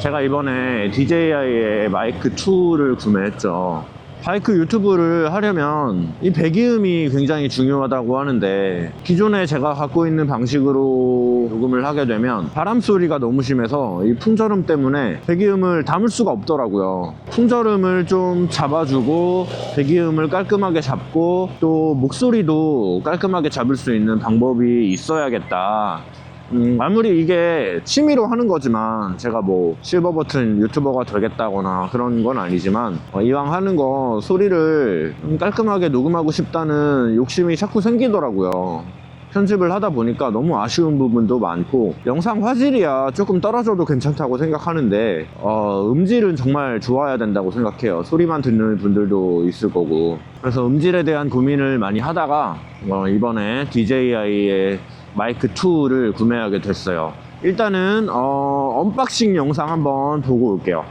제가 이번에 DJI의 마이크 2를 구매했죠. 바이크 유튜브를 하려면 이 배기음이 굉장히 중요하다고 하는데 기존에 제가 갖고 있는 방식으로 녹음을 하게 되면 바람 소리가 너무 심해서 이 풍절음 때문에 배기음을 담을 수가 없더라고요. 풍절음을 좀 잡아주고 배기음을 깔끔하게 잡고 또 목소리도 깔끔하게 잡을 수 있는 방법이 있어야겠다. 음, 아무리 이게 취미로 하는 거지만 제가 뭐 실버 버튼 유튜버가 되겠다거나 그런 건 아니지만 어, 이왕 하는 거 소리를 좀 깔끔하게 녹음하고 싶다는 욕심이 자꾸 생기더라고요. 편집을 하다 보니까 너무 아쉬운 부분도 많고 영상 화질이야 조금 떨어져도 괜찮다고 생각하는데 어, 음질은 정말 좋아야 된다고 생각해요. 소리만 듣는 분들도 있을 거고. 그래서 음질에 대한 고민을 많이 하다가 어, 이번에 DJI의 마이크 2를 구매하게 됐어요 일단은 어, 언박싱 영상 한번 보고 올게요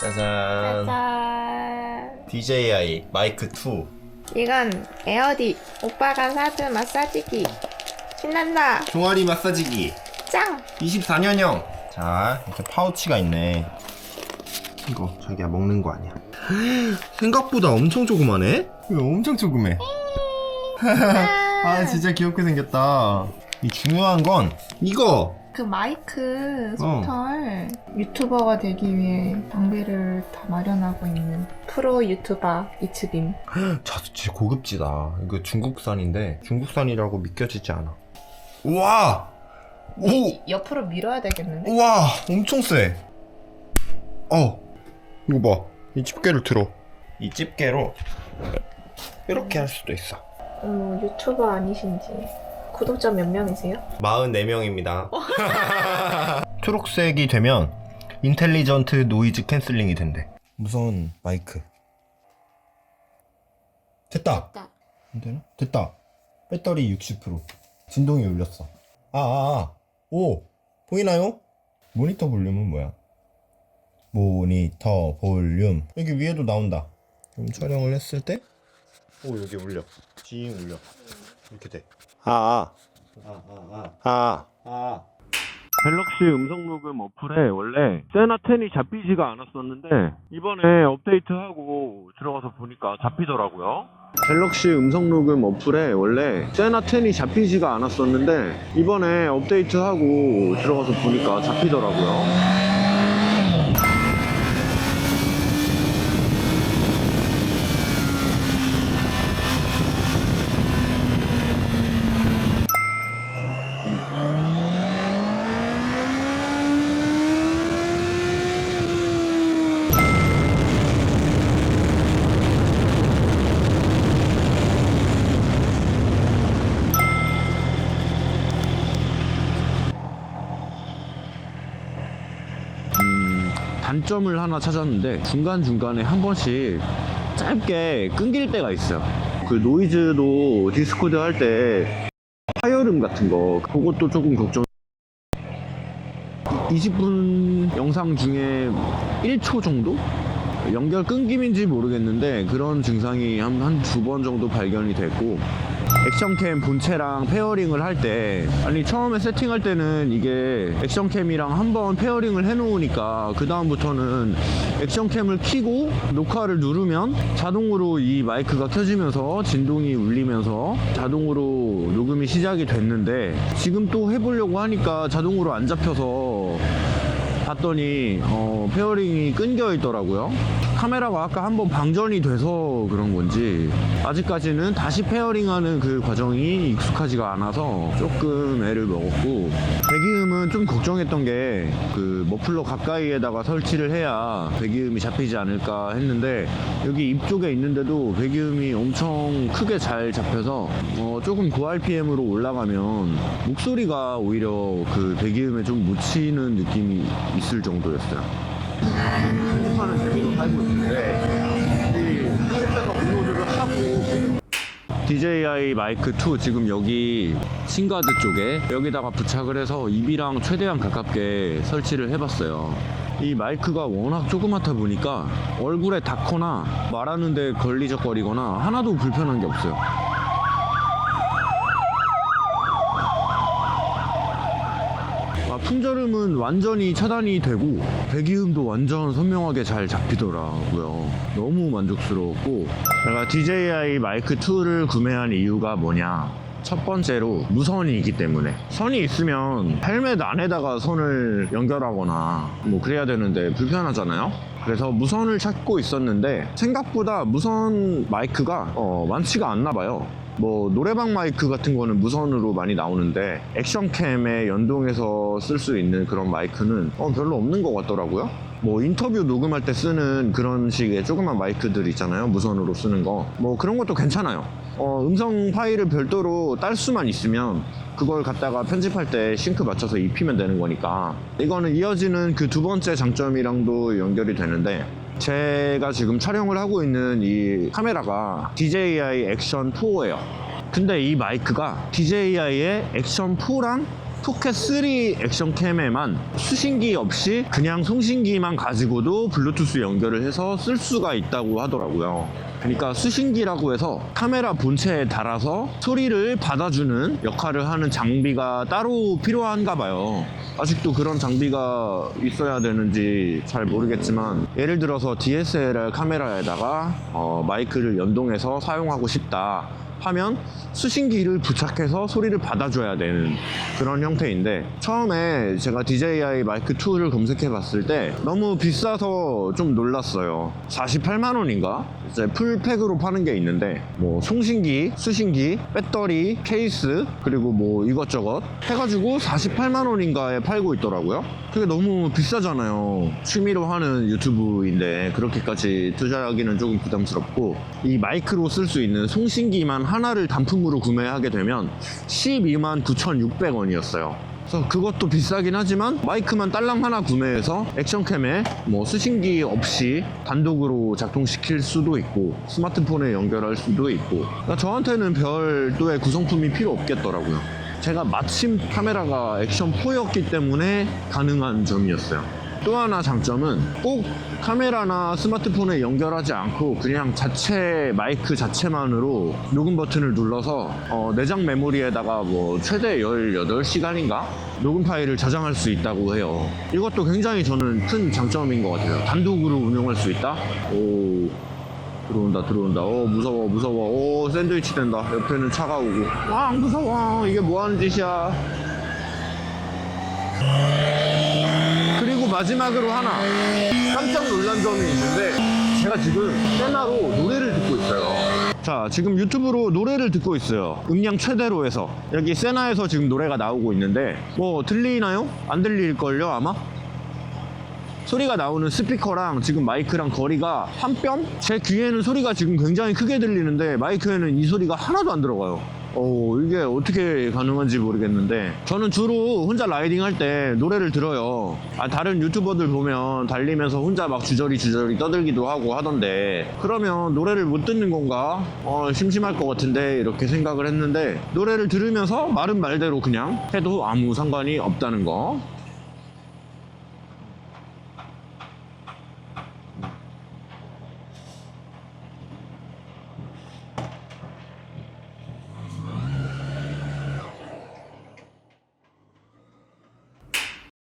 짜잔. 짜잔. DJI 마이크 2. 이건 에어디. 오빠가 사준 마사지기. 신난다. 종아리 마사지기. 짱! 24년형. 자, 이렇게 파우치가 있네. 이거 자기가 먹는 거 아니야. 생각보다 엄청 조그마네? 이거 엄청 조그매. 아, 진짜 귀엽게 생겼다. 이 중요한 건 이거. 그 마이크 어. 소털 유튜버가 되기 위해 장비를 다 마련하고 있는 프로 유튜버 이츠빔. 자, 진짜 고급지다. 이거 중국산인데 중국산이라고 믿겨지지 않아. 우와! 오! 옆으로 밀어야 되겠는데? 우와 엄청 세. 어 이거 봐. 이 집게를 들어. 이 집게로 이렇게 할 수도 있어. 어머 유튜버 아니신지 구독자 몇 명이세요? 44명입니다. 초록색이 되면 인텔리전트 노이즈 캔슬링이 된대. 무선 마이크. 됐다. 됐다. 안 되나? 됐다. 배터리 60%. 진동이 울렸어. 아, 아, 아. 오! 보이나요? 모니터 볼륨은 뭐야? 모니터 볼륨. 여기 위에도 나온다. 그럼 촬영을 했을 때? 오, 여기 울려. 징 울려. 이렇게 돼. 아, 아. 아, 아, 아. 아, 아. 갤럭시 음성 녹음 어플에 원래 세나 10이 잡히지가 않았었는데 이번에 업데이트하고 들어가서 보니까 잡히더라고요. 갤럭시 음성 녹음 어플에 원래 세나 10이 잡히지가 않았었는데 이번에 업데이트하고 들어가서 보니까 잡히더라고요. 단점을 하나 찾았는데 중간중간에 한 번씩 짧게 끊길 때가 있어요. 그 노이즈도 디스코드 할 때 파열음 같은 거 그것도 조금 걱정 20분 영상 중에 1초 정도? 연결 끊김인지 모르겠는데 그런 증상이 한한두번 정도 발견이 됐고 액션캠 본체랑 페어링을 할 때 아니 처음에 세팅할 때는 이게 액션캠이랑 한번 페어링을 해놓으니까 그 다음부터는 액션캠을 켜고 녹화를 누르면 자동으로 이 마이크가 켜지면서 진동이 울리면서 자동으로 녹음이 시작이 됐는데 지금 또 해보려고 하니까 자동으로 안 잡혀서 봤더니 어, 페어링이 끊겨 있더라고요. 카메라가 아까 한번 방전이 돼서 그런 건지 아직까지는 다시 페어링하는 그 과정이 익숙하지가 않아서 조금 애를 먹었고 배기음은 좀 걱정했던 게 그 머플러 가까이에다가 설치를 해야 배기음이 잡히지 않을까 했는데 여기 입 쪽에 있는데도 배기음이 엄청 크게 잘 잡혀서 어, 조금 고RPM으로 올라가면 목소리가 오히려 그 배기음에 좀 묻히는 느낌이 있을 정도였어요. 편집하는 재미로 살고 있는데 편집자가 업로드를 하고 DJI 마이크 2 지금 여기 신가드 쪽에 여기다가 부착을 해서 입이랑 최대한 가깝게 설치를 해봤어요. 이 마이크가 워낙 조그맣다 보니까 얼굴에 닿거나 말하는데 걸리적거리거나 하나도 불편한 게 없어요. 풍절음은 완전히 차단이 되고 배기음도 완전 선명하게 잘 잡히더라고요. 너무 만족스러웠고 제가 DJI 마이크 2를 구매한 이유가 뭐냐? 첫 번째로 무선이 있기 때문에 선이 있으면 헬멧 안에다가 선을 연결하거나 뭐 그래야 되는데 불편하잖아요. 그래서 무선을 찾고 있었는데 생각보다 무선 마이크가 어, 많지가 않나 봐요. 뭐 노래방 마이크 같은 거는 무선으로 많이 나오는데 액션캠에 연동해서 쓸 수 있는 그런 마이크는 어, 별로 없는 것 같더라고요. 뭐 인터뷰 녹음할 때 쓰는 그런 식의 조그만 마이크들 있잖아요. 무선으로 쓰는 거. 뭐 그런 것도 괜찮아요. 어, 음성 파일을 별도로 딸 수만 있으면 그걸 갖다가 편집할 때 싱크 맞춰서 입히면 되는 거니까 이거는 이어지는 그 두 번째 장점이랑도 연결이 되는데 제가 지금 촬영을 하고 있는 이 카메라가 DJI 액션 4예요. 근데 이 마이크가 DJI의 액션 4랑 포켓 3 액션 캠에만 수신기 없이 그냥 송신기만 가지고도 블루투스 연결을 해서 쓸 수가 있다고 하더라고요. 그러니까 수신기라고 해서 카메라 본체에 달아서 소리를 받아주는 역할을 하는 장비가 따로 필요한가 봐요. 아직도 그런 장비가 있어야 되는지 잘 모르겠지만 예를 들어서 DSLR 카메라에다가 어, 마이크를 연동해서 사용하고 싶다. 하면 수신기를 부착해서 소리를 받아줘야 되는 그런 형태인데 처음에 제가 DJI 마이크 2를 검색해 봤을 때 너무 비싸서 좀 놀랐어요. 48만 원인가? 이제 풀팩으로 파는 게 있는데 뭐 송신기, 수신기, 배터리, 케이스 그리고 뭐 이것저것 해가지고 48만 원인가에 팔고 있더라고요. 그게 너무 비싸잖아요. 취미로 하는 유튜브인데 그렇게까지 투자하기는 조금 부담스럽고 이 마이크로 쓸 수 있는 송신기만 하나를 단품으로 구매하게 되면 12만 9,600원이었어요. 그래서 그것도 비싸긴 하지만 마이크만 딸랑 하나 구매해서 액션캠에 뭐 수신기 없이 단독으로 작동시킬 수도 있고 스마트폰에 연결할 수도 있고 그러니까 저한테는 별도의 구성품이 필요 없겠더라고요. 제가 마침 카메라가 액션 4였기 때문에 가능한 점이었어요. 또 하나 장점은 꼭 카메라나 스마트폰에 연결하지 않고 그냥 자체 마이크 자체만으로 녹음 버튼을 눌러서 어, 내장 메모리에다가 뭐 최대 18시간인가 녹음 파일을 저장할 수 있다고 해요. 이것도 굉장히 저는 큰 장점인 것 같아요. 단독으로 운영할 수 있다? 오. 들어온다 들어온다 어 무서워 무서워 오 샌드위치 된다 옆에는 차가 오고 와 무서워 이게 뭐 하는 짓이야 마지막으로 하나 깜짝 놀란 점이 있는데 제가 지금 세나로 노래를 듣고 있어요 자 지금 유튜브로 노래를 듣고 있어요 음량 최대로 해서 여기 세나에서 지금 노래가 나오고 있는데 뭐 들리나요? 안 들릴걸요 아마? 소리가 나오는 스피커랑 지금 마이크랑 거리가 한 뼘? 제 귀에는 소리가 지금 굉장히 크게 들리는데 마이크에는 이 소리가 하나도 안 들어가요. 어, 이게 어떻게 가능한지 모르겠는데 저는 주로 혼자 라이딩 할 때 노래를 들어요. 아, 다른 유튜버들 보면 달리면서 혼자 막 주저리 주저리 떠들기도 하고 하던데 그러면 노래를 못 듣는 건가? 어, 심심할 것 같은데 이렇게 생각을 했는데 노래를 들으면서 말은 말대로 그냥 해도 아무 상관이 없다는 거